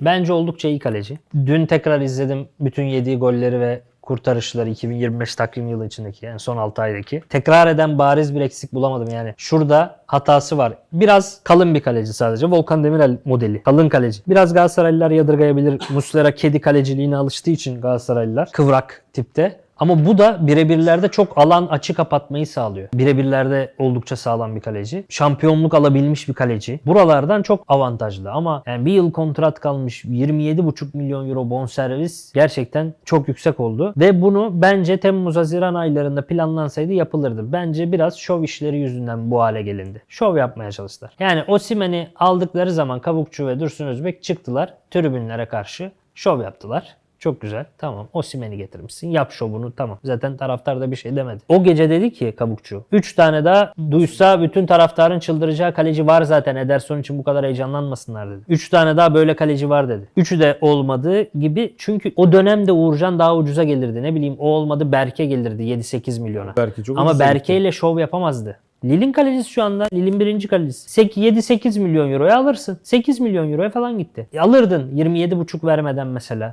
Bence oldukça iyi kaleci. Dün tekrar izledim bütün yediği golleri ve kurtarışları 2025 takvim yılı içindeki yani son 6 aydaki. Tekrar eden bariz bir eksik bulamadım yani. Şurada hatası var. Biraz kalın bir kaleci sadece. Volkan Demirel modeli. Kalın kaleci. Biraz Galatasaraylılar yadırgayabilir. Muslera kedi kaleciliğine alıştığı için Galatasaraylılar. Kıvrak tipte. Ama bu da birebirlerde çok alan açı kapatmayı sağlıyor. Birebirlerde oldukça sağlam bir kaleci. Şampiyonluk alabilmiş bir kaleci. Buralardan çok avantajlı ama yani bir yıl kontrat kalmış 27,5 milyon euro bonservis gerçekten çok yüksek oldu. Ve bunu bence Temmuz-Haziran aylarında planlansaydı yapılırdı. Bence biraz şov işleri yüzünden bu hale gelindi. Şov yapmaya çalıştılar. Yani Osimhen'i aldıkları zaman Kavukçu ve Dursun Özbek çıktılar tribünlere karşı şov yaptılar. Çok güzel. Tamam. Osimhen'i getirmişsin. Yap şovunu. Tamam. Zaten taraftar da bir şey demedi. O gece dedi ki Kabukçu. 3 tane daha duysa bütün taraftarın çıldıracağı kaleci var zaten. Ederson için bu kadar heyecanlanmasınlar dedi. 3 tane daha böyle kaleci var dedi. Üçü de olmadığı gibi çünkü o dönemde Uğurcan daha ucuza gelirdi. Ne bileyim o olmadı Berke gelirdi 7-8 milyona. Berke çok Ama Berke ile şov yapamazdı. Lille'in kalecisi şu anda. Lille'in birinci kalecisi. 7-8 milyon euroya alırsın. 8 milyon euroya falan gitti. E alırdın 27,5 vermeden mesela.